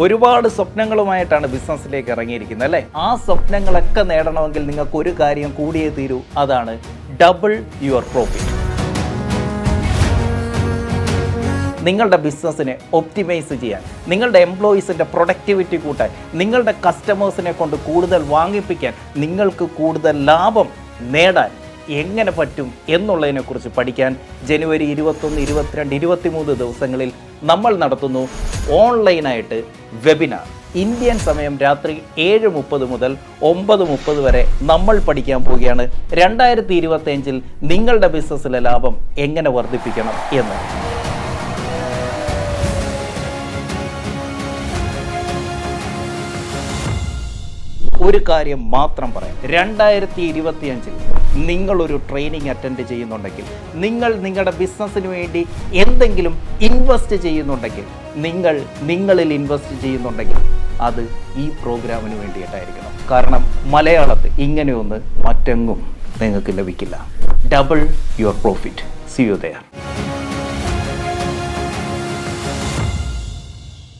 ഒരുപാട് സ്വപ്നങ്ങളുമായിട്ടാണ് ബിസിനസ്സിലേക്ക് ഇറങ്ങിയിരിക്കുന്നത് അല്ലേ? ആ സ്വപ്നങ്ങളൊക്കെ നേടണമെങ്കിൽ നിങ്ങൾക്ക് ഒരു കാര്യം കൂടിയേ തീരൂ അതാണ് ഡബിൾ യുവർ പ്രോഫിറ്റ് നിങ്ങളുടെ ബിസിനസ്സിനെ ഒപ്റ്റിമൈസ് ചെയ്യാൻ നിങ്ങളുടെ എംപ്ലോയീസിന്റെ പ്രൊഡക്ടിവിറ്റി കൂട്ടാൻ നിങ്ങളുടെ കസ്റ്റമേഴ്സിനെ കൊണ്ട് കൂടുതൽ വാങ്ങിപ്പിക്കാൻ നിങ്ങൾക്ക് കൂടുതൽ ലാഭം നേടാൻ എങ്ങനെ പറ്റും എന്നുള്ളതിനെക്കുറിച്ച് പഠിക്കാൻ ജനുവരി ഇരുപത്തൊന്ന് ഇരുപത്തിരണ്ട് ഇരുപത്തിമൂന്ന് ദിവസങ്ങളിൽ നമ്മൾ നടത്തുന്നു ഓൺലൈനായിട്ട് വെബിനാർ ഇന്ത്യൻ സമയം രാത്രി ഏഴ് മുപ്പത് മുതൽ ഒമ്പത് മുപ്പത് വരെ നമ്മൾ പഠിക്കാൻ പോവുകയാണ്. രണ്ടായിരത്തി ഇരുപത്തിയഞ്ചിൽ നിങ്ങളുടെ ബിസിനസ്സിലെ ലാഭം എങ്ങനെ വർദ്ധിപ്പിക്കണം എന്ന്. ഒരു കാര്യം മാത്രം പറയാം. രണ്ടായിരത്തി ഇരുപത്തിയഞ്ചിൽ നിങ്ങളൊരു ട്രെയിനിങ് അറ്റൻഡ് ചെയ്യുന്നുണ്ടെങ്കിൽ നിങ്ങൾ നിങ്ങളുടെ ബിസിനസ്സിന് വേണ്ടി എന്തെങ്കിലും ഇൻവെസ്റ്റ് ചെയ്യുന്നുണ്ടെങ്കിൽ നിങ്ങൾ നിങ്ങളിൽ ഇൻവെസ്റ്റ് ചെയ്യുന്നുണ്ടെങ്കിൽ അത് ഈ പ്രോഗ്രാമിന് വേണ്ടിയിട്ടായിരിക്കണം. കാരണം മലയാളത്തിൽ ഇങ്ങനെയൊന്ന് മറ്റെങ്ങും നിങ്ങൾക്ക് ലഭിക്കില്ല. Double your profit see you there